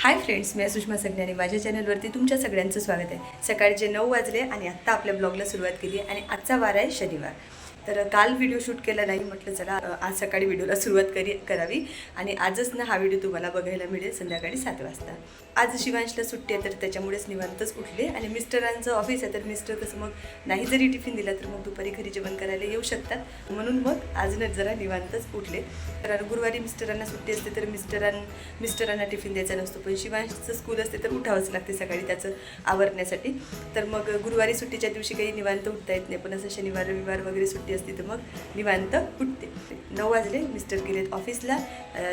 Hi friends मी सुषमा सगळे आणि माझ्या चॅनलवरती तुमच्या सगळ्यांचं स्वागत आहे. सकाळचे नऊ वाजले आणि आत्ता आपल्या ब्लॉगला सुरुवात केली आणि आजचा वार आहे शनिवार. तर काल व्हिडिओ शूट केला नाही म्हटलं चला आज सकाळी व्हिडिओला सुरुवात करी करावी. आणि आजच ना हा व्हिडिओ तुम्हाला बघायला मिळेल संध्याकाळी सात वाजता. आज शिवांशला सुट्टी आहे तर त्याच्यामुळेच निवांतच उठले. आणि मिस्टरांचं ऑफिस आहे तर मिस्टर कसं मग नाही जरी टिफिन दिला तर मग दुपारी घरी जेवण करायला येऊ शकतात. म्हणून मग आज न जरा निवांतच उठले. तर गुरुवारी मिस्टरांना सुट्टी असते तर मिस्टरां मिस्टरांना टिफिन द्यायचा नसतो. पण शिवांशचं स्कूल असते तर उठावंच लागते सकाळी त्याचं आवरण्यासाठी. तर मग गुरुवारी सुट्टीच्या दिवशी काही निवांत उठता येत नाही. पण असं शनिवार रविवार वगैरे सुट्टी असते तर मग निवांत उठते. नऊ वाजले मिस्टर गेलेत ऑफिसला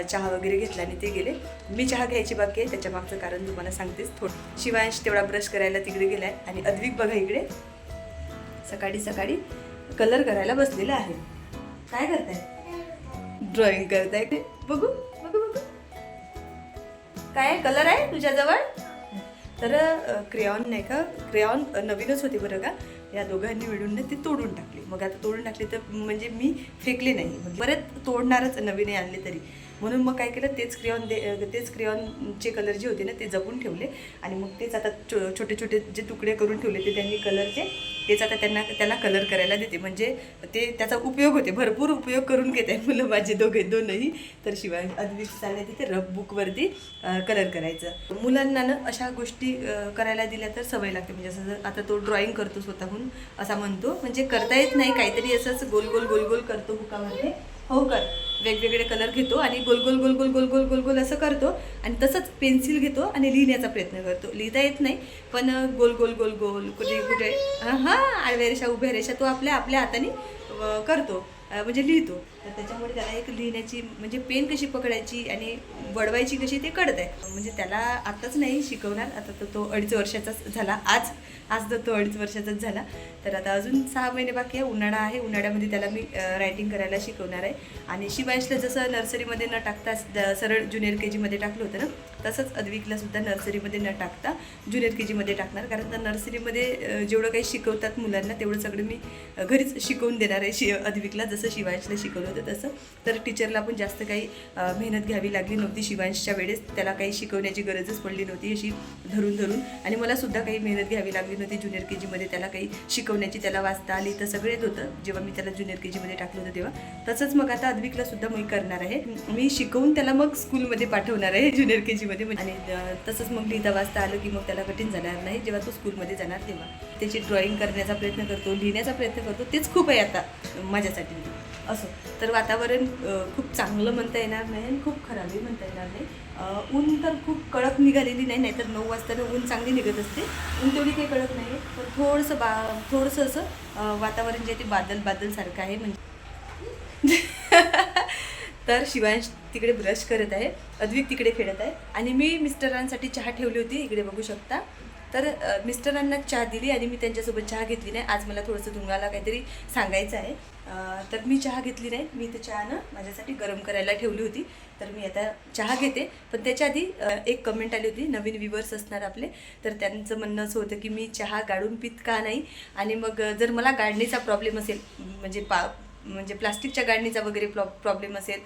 चहा वगैरे घेतला आणि ते गेले. मी चहा घ्यायची बाकी आहे त्याच्या मागचं कारण तुम्हाला सांगतेच थोडं. शिवांश तेवढा ब्रश करायला तिकडे गेलाय आणि अद्विक बघा इकडे. सकाळी सकाळी कलर करायला बसलेला आहे. काय करताय? ड्रॉइंग करताय. ते बघू बघू बघू. काय कलर आहे तुझ्याजवळ? तर क्रेऑन नाही का? क्रेऑन नवीनच होते बरं का? या दोघांनी मिळून ना तोडून टाकली. मग आता तोडून टाकली तर म्हणजे मी फेकले नाही. परत तोडणारच नवीन आणले तरी. म्हणून मग काय केलं तेच क्रियॉन दे तेच क्रियॉनचे कलर जे होते ना ते जपून ठेवले. आणि मग तेच आता छो छोटे छोटे जे तुकडे करून ठेवले ते त्यांनी कलरचे तेच आता त्यांना त्याला कलर करायला देते. म्हणजे ते त्याचा उपयोग होते. भरपूर उपयोग करून घेत आहे मुलं माझे दोघे दोनही. तर शिवाय अद्विक चालले तिथे रफ बुकवरती कलर करायचं. मुलांना ना अशा गोष्टी करायला दिल्या तर सवय लागते. म्हणजे असं जर आता तो ड्रॉइंग करतो स्वतःहून असा म्हणतो. म्हणजे करता येत नाही. काहीतरी असंच गोल गोल गोल गोल करतो हुकामध्ये. हो कर. वेगवेगळे कलर घेतो आणि गोल गोल गोल गोल गोल गोल गोल गोल असं करतो आणि तसंच पेन्सिल घेतो आणि लिहिण्याचा प्रयत्न करतो. लिहिता येत नाही पण गोल गोल गोल गोल कुठे कुठे हां आडव्या रेषा उभ्या रेषा तो आपल्या आपल्या हाताने करतो म्हणजे लिहितो. तर त्याच्यामुळे त्याला एक लिहिण्याची म्हणजे पेन कशी पकडायची आणि वडवायची कशी ते कळत आहे. म्हणजे त्याला आताच नाही शिकवणार आता तर तो अडीच वर्षाचाच झाला आज आज तर तो अडीच वर्षाचाच झाला. तर आता अजून सहा महिने बाकी आहे उन्हाळा आहे उन्हाळ्यामध्ये त्याला मी रायटिंग करायला शिकवणार आहे. आणि शिवायशला जसं नर्सरीमध्ये न टाकता द- सरळ ज्युनियर के जीमध्ये टाकलं होतं ना तसंच अद्विकला सुद्धा नर्सरीमध्ये न टाकता ज्युनियर के जीमध्ये टाकणार. कारण तर नर्सरीमध्ये जेवढं काही शिकवतात मुलांना तेवढं सगळं मी घरीच शिकवून देणार आहे शि अद्विकला जसं शिवायशला शिकवलं होतं तसं. तर टीचरला पण जास्त काही मेहनत घ्यावी लागली नव्हती शिवांशच्या वेळेस. त्याला काही शिकवण्याची गरजच पडली नव्हती अशी धरून धरून. आणि मला सुद्धा काही मेहनत घ्यावी लागली नव्हती ज्युनियर के जीमध्ये त्याला काही शिकवण्याची त्याला वाचता आली तर सगळेच होतं. जेव्हा मी त्याला ज्युनियर के जीमध्ये टाकलं होतं तेव्हा. तसंच मग आता अद्विकला सुद्धा मी करणार आहे. मी शिकवून त्याला मग स्कूलमध्ये पाठवणार आहे ज्युनियर के जीमध्ये आणि तसंच मग लिहिता वाचता आलं की मग त्याला कठीण जाणार नाही. जेव्हा तो स्कूलमध्ये जाणार तेव्हा. त्याची ड्रॉइंग करण्याचा प्रयत्न करतो लिहिण्याचा प्रयत्न करतो. तेच खूप आहे आता माझ्यासाठी. असो. तर वातावरण खूप चांगलं म्हणता येणार नाही आणि खूप खराबही म्हणता येणार नाही. ऊन तर खूप कडक निघालेली नाही नाहीतर नऊ वाजताना ऊन चांगली निघत असते. ऊन तेवढी काही कडक नाही पण थोडंसं बा थोडंसं असं वातावरण जे आहे ते बादल बादलसारखं आहे म्हणजे. तर शिवांश तिकडे ब्रश करत आहे. अद्विक तिकडे खेळत आहे. आणि मी मिस्टरांसाठी चहा ठेवली होती. इकडे बघू शकता. तर मिस्टरांना चहा दिली आणि मी त्यांच्यासोबत चहा घेतली नाही. आज मला थोडंसं धुंगाला काहीतरी सांगायचं आहे. तर मी चहा घेतली नाही. मी ते चहानं माझ्यासाठी गरम करायला ठेवली होती. तर मी आता चहा घेते. पण त्याच्या आधी एक कमेंट आली होती. नवीन व्ह्युअर्स असणार आपले. तर त्यांचं म्हणणं असं होतं की मी चहा गाळून पित का नाही? आणि मग जर मला गाळणीचा प्रॉब्लेम असेल म्हणजे पा म्हणजे प्लास्टिकच्या गाडणीचा वगैरे प्रॉ प्रॉब्लेम असेल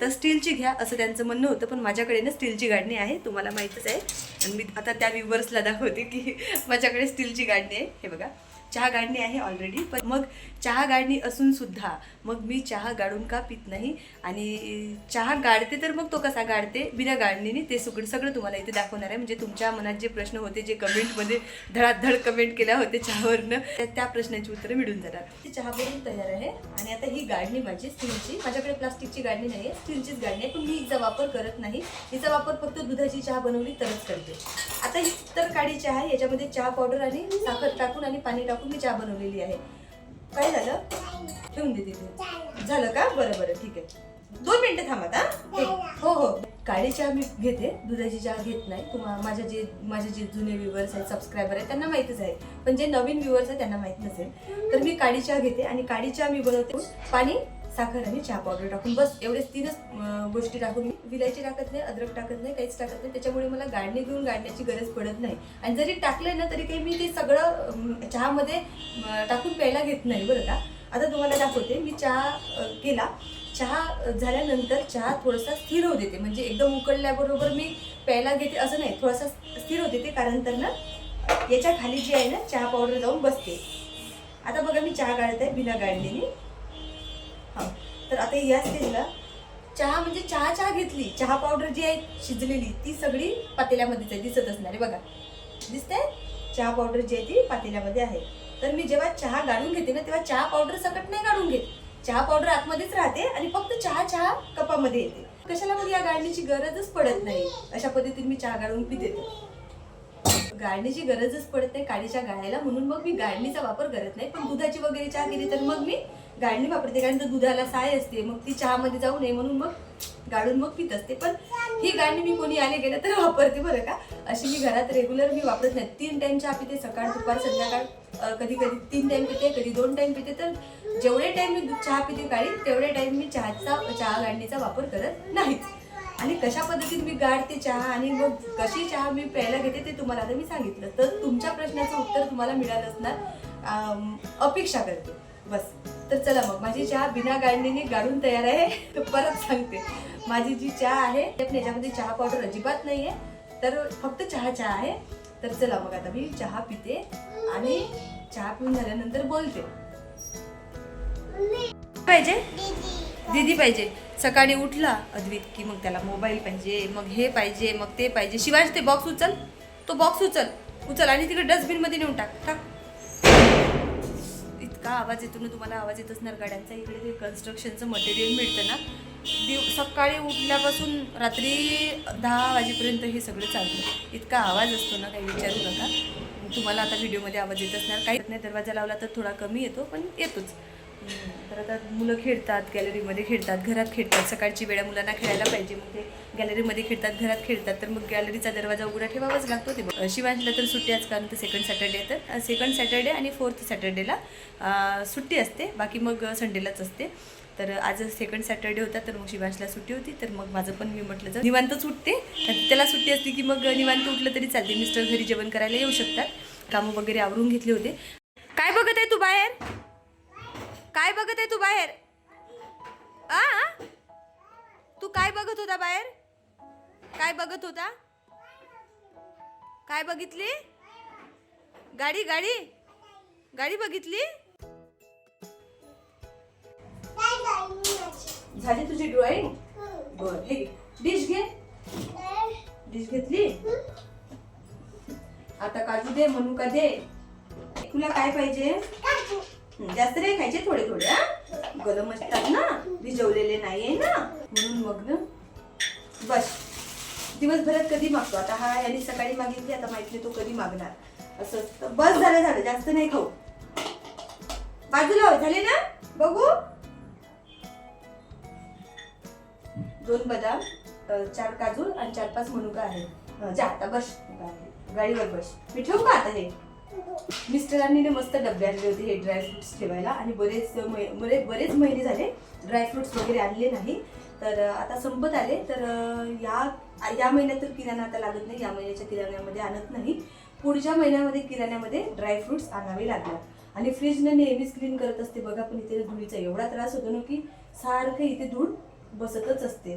तर स्टीलची घ्या असं त्यांचं म्हणणं होतं. पण माझ्याकडे ना स्टीलची गाडणी आहे. तुम्हाला माहीतच आहे. आणि मी आता त्या व्ह्युअर्सला दाखवते की माझ्याकडे स्टीलची गाडणी आहे. हे बघा. चहा गाडणी आहे ऑलरेडी पण मग चहा गाडणी असून सुद्धा मग मी चहा गाडून का पित नाही. आणि चहा गाडते तर मग तो कसा गाडते? बिना गाडणीने ते सगळं सगळं तुम्हाला इथे दाखवणार आहे. म्हणजे तुमच्या मनात जे प्रश्न होते जे कमेंटमध्ये धडाधड कमेंट केल्या होते चहावरनं त्या- त्या प्रश्नाची उत्तरं मिळून जाणार. ती चहा बनवून तयार आहे. आणि आता ही गाडणी माझी स्टीलची. माझ्याकडे प्लास्टिकची गाडणी नाही आहे स्टीलचीच गाडणी आहे. पण मी हिचा वापर करत नाही. हिचा वापर फक्त दुधाची चहा बनवली तरच करते. आता ही तर काळी चहा आहे. याच्यामध्ये चहा पावडर आणि साखर टाकून आणि पाणी टाकून मी चहा बनवलेली आहे. काय झालं? ठेवून दे तिथे. झालं का? बरं बरं ठीक आहे. दोन मिनिटं थांबा हा? हो हो काळी चहा मी घेते. दुधाची चहा घेत नाही. तुम्हाला माझ्या जे माझे जे जुने व्ह्युअर्स आहेत सबस्क्रायबर आहेत त्यांना माहीतच आहे. पण जे नवीन व्ह्युअर्स आहेत त्यांना माहीत नसेल तर मी काळी चहा घेते आणि काळी चहा मी बनवते. पाणी साखर आणि चहा पावडर टाकून. बस एवढेच तीनच गोष्टी टाकून मी. विलायची टाकत नाही अद्रक टाकत नाही काहीच टाकत नाही. त्याच्यामुळे मला गाडणी घेऊन गाडण्याची गरज पडत नाही. आणि जरी टाकले ना तरी काही मी ते सगळं चहामध्ये टाकून प्यायला घेत नाही बरं का. आता तुम्हाला दाखवते मी चहा केला. चहा झाल्यानंतर चहा थोडासा स्थिर होऊ देते. म्हणजे एकदम उकळल्याबरोबर मी प्यायला घेते असं नाही थोडासा स्थिर होते ते कारण तर ना याच्या खाली जी आहे ना चहा पावडर जाऊन बसते. आता बघा मी चहा गाळत आहे बिना गाळलेली. तर आता या स्टेजला चहा म्हणजे चहा चहा घेतली. चहा पावडर जी आहे शिजलेली ती सगळी पातेल्यामध्येच आहे दिसत असणार आहे बघा. दिसतंय? चहा पावडर जी आहे ती पातेल्यामध्ये आहे. तर मी जेव्हा चहा गाळून घेते ना तेव्हा चहा पावडर सकट नाही गाळून घेत. चहा पावडर आतमध्येच राहते आणि फक्त चहा चहा कपामध्ये येते. कशाला मग या गाळणीची गरजच पडत नाही? अशा पद्धतीने मी चहा गाळून पिते गाळणीची गरजच पडत नाही काळीच्या गाळायला म्हणून मग मी गाळणीचा वापर करत नाही. पण दुधाची वगैरे चहा केली तर मग मी गाळणी वापरते कारण तर दुधाला साय असते. मग ती चहामध्ये जाऊ नये म्हणून मग गाळून मग पित असते. पण ही गाडणी मी कोणी आले गेलं तर वापरते बरं का? अशी मी घरात रेग्युलर मी वापरत नाही. तीन टाइम चहा पिते सकाळ दुपार संध्याकाळ कधी कधी तीन टाइम पिते कधी दोन टाइम पिते. तर जेवढे टाइम मी दूध- चहा पिते गाडी तेवढे टाइम मी चहाचा चहा गाडणीचा वापर करत नाहीच आणि कशा पद्धतीने मी गाळते चहा आणि मग कशी चहा मी प्यायला घेते ते तुम्हाला आता मी सांगितलं. तर तुमच्या प्रश्नाचं उत्तर तुम्हाला मिळालं असणार. अपेक्षा करते. बस. तर चला मग माझी चहा बिना गाळणीने गाळून तयार आहे. तर परत सांगते. माझी जी चहा आहे याच्यामध्ये चहा पावडर अजिबात नाही आहे तर फक्त चहा चहा आहे. तर चला मग आता मी चहा पिते आणि चहा पिऊन झाल्यानंतर बोलते. पाहिजे? दीदी पाहिजे. सकाळी उठला अद्वित की मग त्याला मोबाईल पाहिजे मग हे पाहिजे मग ते पाहिजे. शिवाय ते बॉक्स उचल. तो बॉक्स उचल. उचल आणि तिकडे डस्टबिनमध्ये नेऊन टाक. टाक. इतका आवाज येतो ना तुम्हाला आवाज येत असणार. गाड्यांचा इकडे ते कन्स्ट्रक्शनचं मटेरियल मिळतं ना. दिव सकाळी उठल्यापासून रात्री दहा वाजेपर्यंत हे सगळं चालतं. इतका आवाज असतो ना काही विचारू नका. तुम्हाला आता व्हिडिओमध्ये आवाज येत असणार. काही नाही दरवाजा लावला तर थोडा कमी येतो पण येतोच. तर आता मुलं खेळतात गॅलरीमध्ये खेळतात घरात खेळतात. सकाळची वेळा मुलांना खेळायला पाहिजे. मग ते गॅलरीमध्ये खेळतात घरात खेळतात. तर मग गॅलरीचा दरवाजा उघडा ठेवावाच लागतो ते बघ. शिवांशला तर सुट्टी आज कारण तर सेकंड सॅटर्डे तर सेकंड सॅटर्डे आणि फोर्थ सॅटर्डेला सुट्टी असते. बाकी मग संडेलाच असते. तर आज सेकंड सॅटर्डे होता तर मग शिवांशला सुट्टी होती. तर मग माझं पण मी म्हटलं जर निवांतच उठते. तर त्याला सुट्टी असली की मग निवांत उठलं तरी चालते. मिस्टर घरी जेवण करायला येऊ शकतात. कामं वगैरे आवरून घेतले होते. काय बघत आहे तू बाहेर? काय बघत आहे तू बाहेर? आ? तू काय बघत होता बाहेर? काय बघत होता? काय बघितली? गाडी गाडी? गाडी बघितली? झाली तुझी ड्रॉइंग बर हे डिश घे. डिश घेतली? आता काजू दे मनुका दे. तुला काय पाहिजे? जास्त नाही खायचे थोडे थोडे हा? गरम असतात ना भिजवलेले नाहीये ना? म्हणून मग ना बस. दिवसभरात कधी मागतो? आता हा यांनी सकाळी मागितली आता माहीत नाही तो कधी मागणार. असं असतं. बस झालं झालं. जास्त नाही खाऊ. बाजूला हो, झाले ना? बघू. दोन बदाम चार काजू आणि चार पाच मनुका आहे जा आता बस. गाडीवर बस. मी ठेवू का आता हे? मिस्टरांनी मस्त डबे आणले होते हे ड्रायफ्रुट्स ठेवायला. आणि बरेच बरे बरेच महिने झाले ड्रायफ्रुट्स वगैरे आणले नाही. तर आता संपत आले. तर या या महिन्यात तर किराणा आता लागत नाही. या महिन्याच्या किराण्यामध्ये आणत नाही. पुढच्या महिन्यामध्ये किराण्यामध्ये ड्रायफ्रुट्स आणावे लागणार. आणि फ्रीजने नेहमीच क्लीन करत असते. बघा पण इथे धुळीचा एवढा त्रास होतो ना की सारखं इथे धूळ बसतच असते.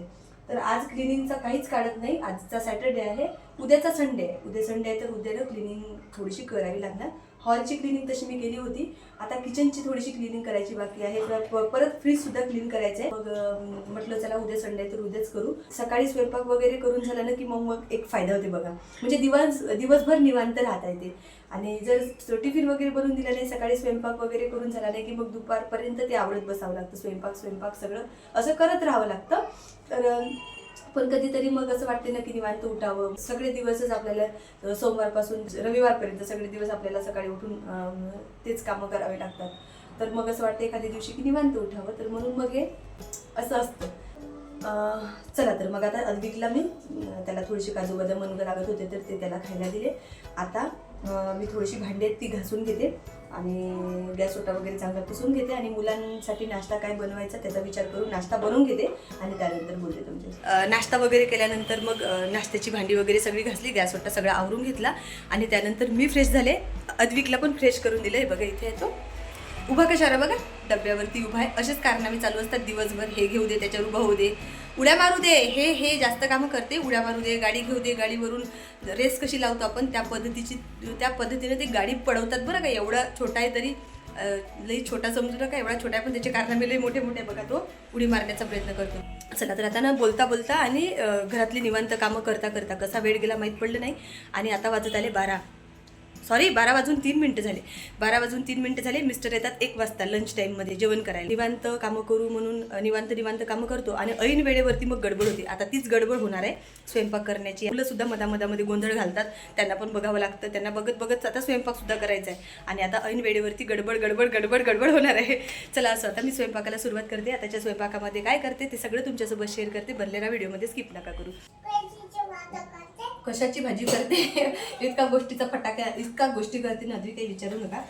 तर आज क्लिनिंगचा काहीच काढत नाही. आजचा सॅटर्डे आहे. उद्याचा संडे आहे. उद्या संडे आहे तर उद्याला क्लिनिंग थोडीशी करावी लागणार. हॉलची क्लिनिंग तशी मी केली होती. आता किचनची थोडीशी क्लिनिंग करायची बाकी आहे. परत फ्रीज सुद्धा क्लीन करायचं आहे मग म्हटलं चला उद्या संडे आहे तर उद्याच करू. सकाळी स्वयंपाक वगैरे करून झाला ना की मग मग एक फायदा होते बघा. म्हणजे दिवस दिवसभर निवांत राहता येते. आणि जर टिफिन वगैरे बनवून दिला नाही सकाळी स्वयंपाक वगैरे करून झाला नाही की मग दुपारपर्यंत ते आवडत बसावं लागतं स्वयंपाक स्वयंपाक सगळं असं करत राहावं लागतं. तर पण कधीतरी मग असं वाटते ना की निवांत उठावं. सगळे दिवसच आपल्याला सोमवारपासून रविवारपर्यंत सगळे दिवस आपल्याला सकाळी उठून तेच कामं करावे लागतात. तर मग असं वाटतं एखाद्या दिवशी की निवांत उठावं. तर म्हणून मग हे असं असतं. चला तर मग आता अद्विकला मी त्याला थोडीशी काजू बदाम मनगं लागत होते तर ते त्याला खायला दिले. आता मी थोडीशी भांडी आहेत ती घासून घेते आणि गॅस ओटा वगैरे चांगला पुसून घेते आणि मुलांसाठी नाश्ता काय बनवायचा त्याचा विचार करून नाश्ता बनवून घेते आणि त्यानंतर बोलते तुमच्या नाश्ता वगैरे केल्यानंतर मग नाश्त्याची भांडी वगैरे सगळी घासली गॅस ओटा सगळा आवरून घेतला आणि त्यानंतर मी फ्रेश झाले. अद्विकला पण फ्रेश करून दिलं हे बघा इथे येतो उभा कशाला बघा? डब्यावरती उभा आहे. असेच कारनामे चालू असतात दिवसभर. हे घेऊ दे त्याच्यावर उभा होऊ दे. उड्या मारू दे हे हे जास्त कामं करते उड्या मारू दे गाडी घेऊ दे गाडीवरून रेस कशी लावतो आपण त्या पद्धतीची त्या पद्धतीने ते गाडी पडवतात बरं का एवढा छोटा आहे तरी लई छोटा समजू नका एवढा छोटा आहे पण त्याचे कारनामे लई मोठे मोठे बघा तो उडी मारण्याचा प्रयत्न करतो. चला तर आता ना बोलता बोलता आणि घरातली निवांत कामं करता करता कसा वेळ गेला माहीत पडलं नाही आणि आता वाजत आले बारा. सॉरी बारा वाजून तीन मिनटं झाले. बारा वाजून तीन मिनटं झाले. मिस्टर येतात एक वाजता लंच टाईममध्ये जेवण करायला. निवांत कामं करू म्हणून निवांत निवांत कामं करतो आणि ऐन वेळेवरती मग गडबड होती. आता तीच गडबड होणार आहे स्वयंपाक करण्याची. मुलं सुद्धा मधामधामध्ये गोंधळ घालतात. त्यांना पण बघावं लागतं. त्यांना बघत बघत आता स्वयंपाकसुद्धा करायचा आहे. आणि आता ऐन वेळेवरती गडबड गडबड गडबड गडबड होणार आहे. चला असं आता मी स्वयंपाकाला सुरुवात करते. आताच्या स्वयंपाकामध्ये काय करते ते सगळं तुमच्यासोबत शेअर करते. बनलेल्या व्हिडिओमध्ये स्किप नका करू. कशाची भाजी करते? इतका गोष्टीचा फटाका इतका गोष्टी करते ना काही विचारू नका.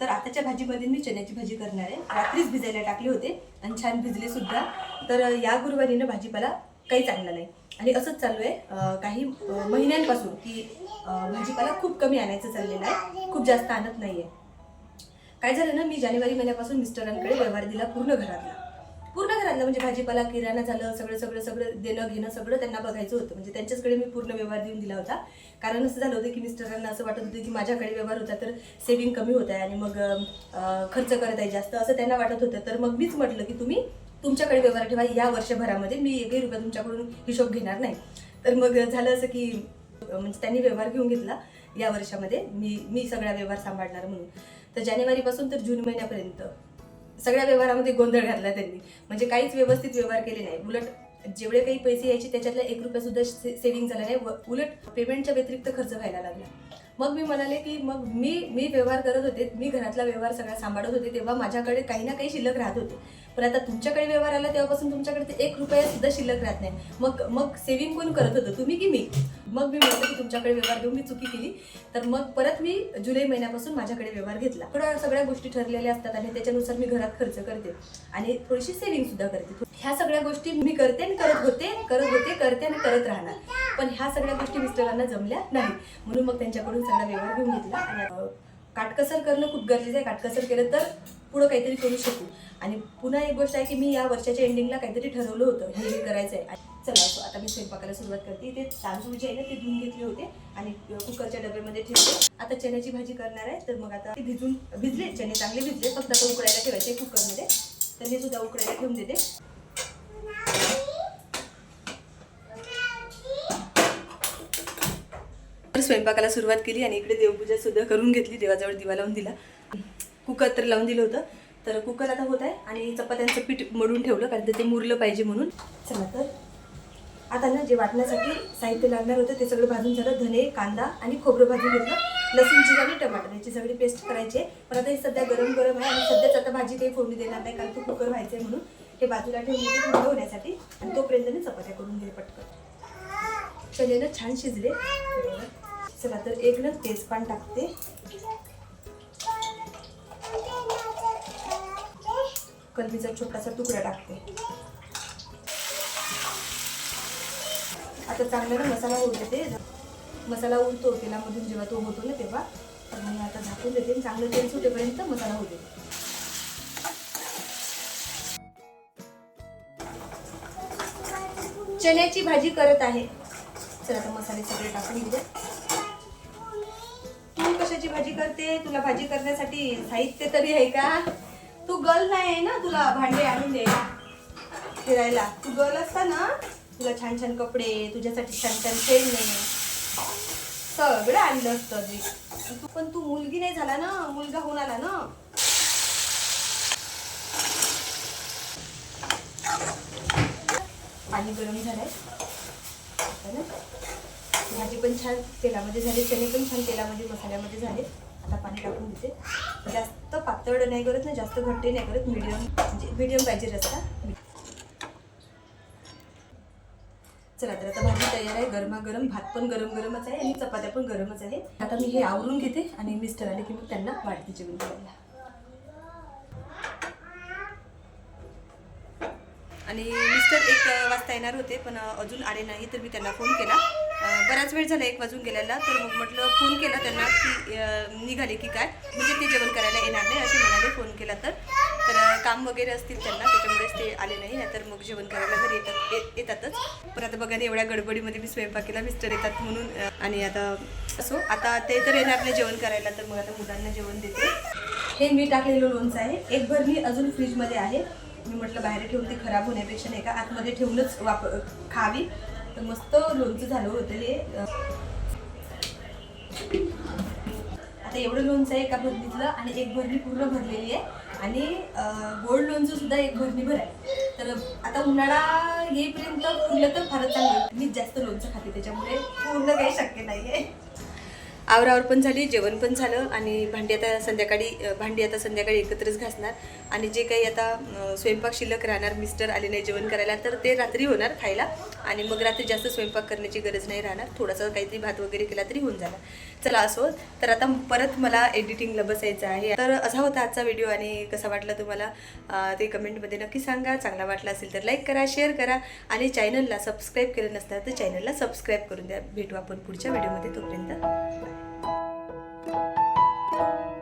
तर आताच्या भाजीमध्ये मी चण्याची भाजी करणार आहे. रात्रीच भिजायला टाकले होते आणि छान भिजले सुद्धा. तर या गुरुवारीनं भाजीपाला काही चांगला नाही. आणि असंच चालू आहे. काही महिन्यांपासून की भाजीपाला खूप कमी आणायचं चाललेलं आहे. खूप जास्त आणत नाही आहे काय झालं ना मी जानेवारी महिन्यापासून मिस्टरांकडे व्यवहार दिला पूर्ण घरातला. घरातला म्हणजे भाजीपाला किराणा झालं सगळं सगळं सगळं देणं घेणं सगळं त्यांना बघायचं होतं. म्हणजे त्यांच्याचकडे मी पूर्ण व्यवहार देऊन दिला होता. कारण असं झालं होतं की मिस्टरांना असं वाटत होतं की माझ्याकडे व्यवहार होता तर सेव्हिंग कमी होत आहे आणि मग खर्च करत आहे जास्त असं त्यांना वाटत होतं. तर मग मीच म्हटलं की तुम्ही तुमच्याकडे व्यवहार ठेवा. या वर्षभरामध्ये मी एकही रुपया तुमच्याकडून हिशोब घेणार नाही. तर मग झालं असं की म्हणजे त्यांनी व्यवहार घेऊन घेतला. या वर्षामध्ये मी मी सगळा व्यवहार सांभाळणार म्हणून. तर जानेवारीपासून तर जून महिन्यापर्यंत. सगळ्या व्यवहारामध्ये गोंधळ घातला त्यांनी. म्हणजे काहीच व्यवस्थित व्यवहार केले नाही. उलट जेवढे काही पैसे यायचे त्याच्यातला एक रुपया सुद्धा सेव्हिंग झाला नाही. व- उलट पेमेंटच्या व्यतिरिक्त खर्च व्हायला लागला. मग मी म्हणाले की मग मी मी व्यवहार करत होते. मी घरातला व्यवहार सगळा सांभाळत होते. तेव्हा माझ्याकडे काही ना काही शिल्लक राहत होते. पण आता तुमच्याकडे व्यवहार आला तेव्हापासून तुमच्याकडे ते एक रुपया सुद्धा शिल्लक राहत नाही. मग मग सेव्हिंग कोण करत होतं? तुम्ही की मी? मग मी म्हटलं की तुमच्याकडे व्यवहार देऊन मी चुकी केली. तर मग परत मी जुलै महिन्यापासून माझ्याकडे व्यवहार घेतला. थोड्या सगळ्या गोष्टी ठरलेल्या असतात आणि त्याच्यानुसार मी घरात खर्च करते आणि थोडीशी सेव्हिंग सुद्धा करते. ह्या सगळ्या गोष्टी मी करते आणि करत होते करत होते करते आणि करत राहणार. पण ह्या सगळ्या गोष्टी मिस्टरांना जमल्या नाही. म्हणून मग त्यांच्याकडून सगळा व्यवहार घेऊन घेतला. आणि काटकसर करणं खूप गरजेचं आहे. काटकसर केलं तर पुढं काहीतरी करू शकू. आणि पुन्हा एक गोष्ट आहे की मी या वर्षाच्या एंडिंगला काहीतरी ठरवलं होतं. हे हे करायचं आहे चला आता मी स्वयंपाकाला सुरुवात करते. ते तांदूळ जे आहे ना ते धुवून घेतले होते. आणि कुकरच्या डब्यामध्ये ठेवले. आता चण्याची भाजी करणार आहे. तर मग आता ते भिजून भिजले. चणे चांगले भिजले. फक्त आता उकडायला ठेवायचे कुकरमध्ये. तर मी सुद्धा उकडायला ठेवून देते. स्वयंपाकाला सुरुवात केली आणि इकडे देवपूजा सुद्धा करून घेतली. देवाजवळ दिवा लावून दिला. कुकर तर लावून दिलं होतं. तर कुकर आता होत आहे आणि चपात्यांचं पीठ मळून ठेवलं कारण ते मुरलं पाहिजे म्हणून. चला तर. आता ना जे वाटण्यासाठी साहित्य लागणार होतं ते सगळं भाजून झालं. धने कांदा आणि खोबरं भाजून घेतलं. लसूण जिरा आणि टमाटर याची सगळी पेस्ट करायची आहे. पण आता हे सध्या गरम गरम आहे आणि सध्याच आता भाजी काही फोडणी देणार नाही कारण तो कुकर व्हायचं आहे म्हणून. हे बाजूला ठेवून थंड होण्यासाठी आणि तोपर्यंत मी चपात्या करून घे पटकन. चले ना छान शिजले. चला तर एक ना तेजपान टाकते. कलमीचा छोटासा तुकडा टाकते. आता चांगला ना मसाला होऊ देते. मसाला उरतो तेलामधून जेव्हा तो होतो ना तेव्हा मी आता झाकून देते आणि चांगलं तेल सुटेपर्यंत मसाला होऊ देते. चण्याची भाजी करत आहे. चला आता मसाले सगळे टाकून घेऊ तू कशाची भाजी करते? तुला भाजी करण्यासाठी साहित्य तरी आहे का? तू गर्ल नाही आहे ना तुला भांडे आणून द्यायला फिरायला. तू गर्ल असता ना तुला छान छान कपडे तुझ्यासाठी छान छान खेळणे. सगळं आणलं असतं जे. तू पण तू मुलगी नाही झाला ना मुलगा होऊन आला ना. पाणी गरम झालंय. भाजी पण छान तेलामध्ये झाली चणे पण छान तेलामध्ये मसाल्यामध्ये झाले. आता पाणी टाकून देते. जास्त पातळ नाही करत ना जास्त घट्टे नाही करत मिडियम म्हणजे मिडियम पाहिजे रस्ता. चला तर आता भाजी तयार आहे. गरमागरम भात पण गरम गरमच आहे आणि चपात्या पण गरमच आहे. आता मी हे आवरून घेते आणि मिस्टर आले की मग त्यांना वाढते जेवण करायला. आणि मिस्टर एक वाजता येणार होते पण अजून आले नाही तर मी त्यांना फोन केला. बराच वेळ झाला एक वाजून गेलेला तर मग म्हटलं फोन केला त्यांना की निघाले की काय? म्हणजे ते जेवण करायला येणार नाही असे म्हणाले फोन केला तर. तर काम वगैरे असतील त्यांना त्याच्यामुळेच ते आले नाही नाहीतर मग जेवण करायला घरी येतात येतातच. पण आता बघा एवढ्या गडबडीमध्ये मी स्वयंपाक केला मिस्टर येतात म्हणून आणि आता असो आता ते तर येणार नाही जेवण करायला तर मग आता मुलांना जेवण देते. हे मी टाकलेलं लोणचं आहे. एक भरणी अजून फ्रीजमध्ये आहे. मी म्हटलं बाहेर ठेवून ते खराब होण्यापेक्षा नाही का आतमध्ये ठेवूनच वाप खावी. तर मस्त लोणचं झालं होतं हे आता एवढं लोणचं आहे एका भरणीतलं आणि एक भरणी पूर्ण भरलेली आहे. आणि गोल्ड लोणचं सुद्धा एक भरणीभर आहे. तर आता उन्हाळा येईपर्यंत फुललं तर फारच चांगलं. मीच जास्त लोणचं खाते त्याच्यामुळे पूर्ण काही शक्य नाही आहे आवरावर पण झाली जेवण पण झालं आणि भांडी आता संध्याकाळी भांडी आता संध्याकाळी एकत्रच घासणार आणि जे काही आता स्वयंपाक शिल्लक राहणार मिस्टर आले नाही जेवण करायला तर ते रात्री होणार खायला आणि मग रात्री जास्त स्वयंपाक करण्याची गरज नाही राहणार. थोडासा काहीतरी भात वगैरे केला तरी होऊन जाणार. चला असो तर आता परत मला एडिटिंगला बसायचं आहे. तर असा होता आजचा व्हिडिओ आणि कसा वाटला तुम्हाला? ते कमेंटमध्ये नक्की सांगा. चांगला वाटला असेल तर लाईक करा शेअर करा आणि चॅनलला सबस्क्राईब केलं नसतं तर चॅनलला सबस्क्राईब करून द्या. भेटू आपण पुढच्या व्हिडिओमध्ये तोपर्यंत Thank you.